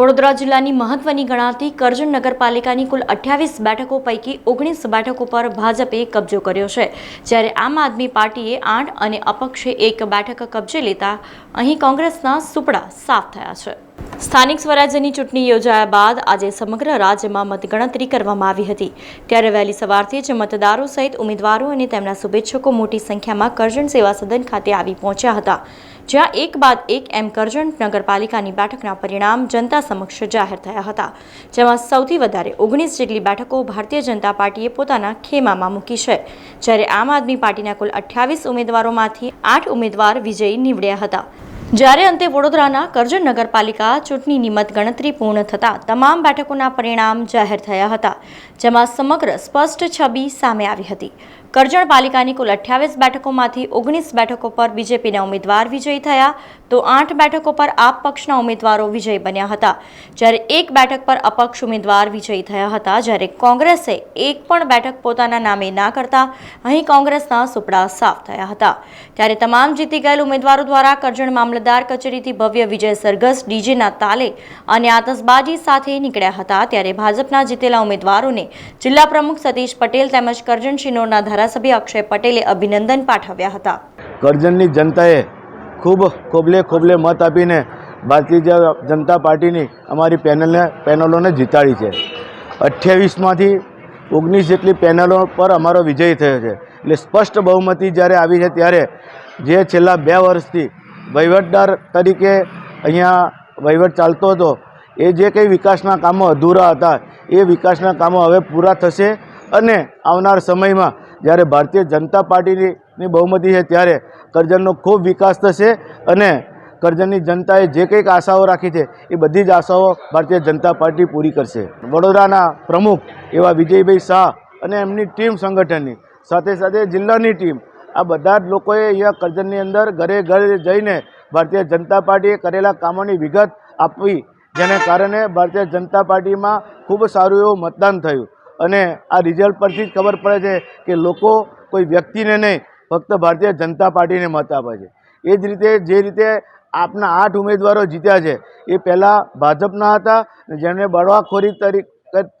વડોદરા જિલ્લાની મહત્વની ગણાતી કરજણ નગરપાલિકાની કુલ અઠ્યાવીસ બેઠકો પૈકી ઓગણીસ બેઠકો પર ભાજપે કબજો કર્યો છે. જ્યારે આમ આદમી પાર્ટીએ આઠ અને અપક્ષે એક બેઠક કબજે લેતા અહીં કોંગ્રેસના સુપડા સાફ થયા છે. સ્થાનિક સ્વરાજ્યની ચૂંટણી યોજાયા બાદ આજે સમગ્ર રાજ્યમાં મતગણતરી કરવામાં આવી હતી. ત્યારે વહેલી સવારથી જ મતદારો સહિત ઉમેદવારો અને તેમના શુભેચ્છકો મોટી સંખ્યામાં કરજણ સેવા સદન ખાતે આવી પહોંચ્યા હતા. જ્યાં એક બાદ એક એમ કરજણ નગરપાલિકાની બેઠકના પરિણામ જનતા સમક્ષ જાહેર થયા હતા. જેમાં સૌથી વધારે ઓગણીસ જેટલી બેઠકો ભારતીય જનતા પાર્ટીએ પોતાના ખેમામાં મૂકી છે. જ્યારે આમ આદમી પાર્ટીના કુલ અઠ્યાવીસ ઉમેદવારોમાંથી આઠ ઉમેદવાર વિજયી નીવડ્યા હતા. જ્યારે અંતે વડોદરાના કરજણ નગરપાલિકા ચૂંટણીની મતગણતરી પૂર્ણ થતાં તમામ બેઠકોના પરિણામ જાહેર થયા હતા, જેમાં સમગ્ર સ્પષ્ટ છબી સામે આવી હતી. કરજણ પાલિકાની કુલ અઠ્યાવીસ બેઠકોમાંથી ઓગણીસ બેઠકો પર બીજેપીના ઉમેદવાર વિજયી થયા, તો આઠ બેઠકો પર આપ પક્ષના ઉમેદવારો વિજયી બન્યા હતા. જ્યારે એક બેઠક પર અપક્ષ ઉમેદવાર વિજયી થયા હતા, જ્યારે કોંગ્રેસે એક પણ બેઠક પોતાના નામે ના કરતા, અહીં કોંગ્રેસના સુપડા સાફ થયા હતા. ત્યારે તમામ જીતી ગયેલ ઉમેદવારો દ્વારા કરજણ મામલતદાર કચેરીથી ભવ્ય વિજય સરઘસ, ડીજેના તાલે અને આતશબાજી સાથે નીકળ્યા હતા. ત્યારે ભાજપના જીતેલા ઉમેદવારોને જિલ્લા પ્રમુખ સતીશ પટેલ તેમજ કરજણ શિનોરના ધારાસભ્ય અક્ષય પટેલે અભિનંદન પાઠવ્યા હતા. કરજણની જનતાએ ખૂબ ખોબલે ખોબલે મત આપીને ભારતીય જનતા પાર્ટીની અમારી પેનલને પેનલોને જીતાડી છે. અઠ્યાવીસમાંથી ઓગણીસ જેટલી પેનલો પર અમારો વિજય થયો છે. એટલે સ્પષ્ટ બહુમતી જ્યારે આવી છે ત્યારે જે છેલ્લા બે વર્ષથી વહીવટદાર તરીકે અહીંયા વહીવટ ચાલતો હતો, એ જે કંઈ વિકાસના કામો અધૂરા હતા, એ વિકાસના કામો હવે પૂરા થશે અને આવનાર સમયમાં જ્યારે ભારતીય જનતા પાર્ટીની બહુમતી છે, ત્યારે કરજણનો ખૂબ વિકાસ થશે અને કરજણની જનતાએ જે કંઈક આશાઓ રાખી છે, એ બધી જ આશાઓ ભારતીય જનતા પાર્ટી પૂરી કરશે. વડોદરાના પ્રમુખ એવા વિજયભાઈ શાહ અને એમની ટીમ સંગઠનની, સાથે સાથે જિલ્લાની ટીમ, આ બધા જ લોકોએ અહીંયા કરજણની અંદર ઘરે ઘરે જઈને ભારતીય જનતા પાર્ટીએ કરેલા કામોની વિગત આપવી, જેને કારણે ભારતીય જનતા પાર્ટીમાં ખૂબ સારું એવું મતદાન થયું. અને આ રિઝલ્ટ પરથી જ ખબર પડે છે કે લોકો કોઈ વ્યક્તિને નહીં, ફક્ત ભારતીય જનતા પાર્ટીને મત આપે છે. એ જ રીતે, જે રીતે આપના આઠ ઉમેદવારો જીત્યા છે, એ પહેલાં ભાજપના હતા જેમણે બળવાખોરી તરીકે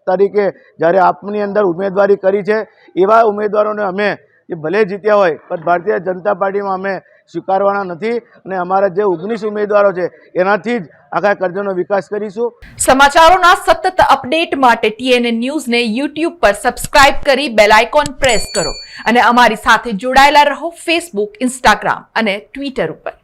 તરીકે જ્યારે આપની અંદર ઉમેદવારી કરી છે, એવા ઉમેદવારોને અમે એ ભલે જીત્યા હોય, પણ ભારતીય જનતા પાર્ટીમાં અમે સ્વીકારવાના નથી અને અમારા જે ઓગણીસ ઉમેદવારો છે, એનાથી જ આખા કરજણનો વિકાસ કરીશું. સમાચારોના સતત અપડેટ માટે ટીએનએ ન્યૂઝને યુટ્યુબ પર સબસ્ક્રાઇબ કરી બેલ આઇકોન પ્રેસ કરો અને અમારી સાથે જોડાયેલા રહો ફેસબુક, ઇન્સ્ટાગ્રામ અને ટ્વિટર ઉપર.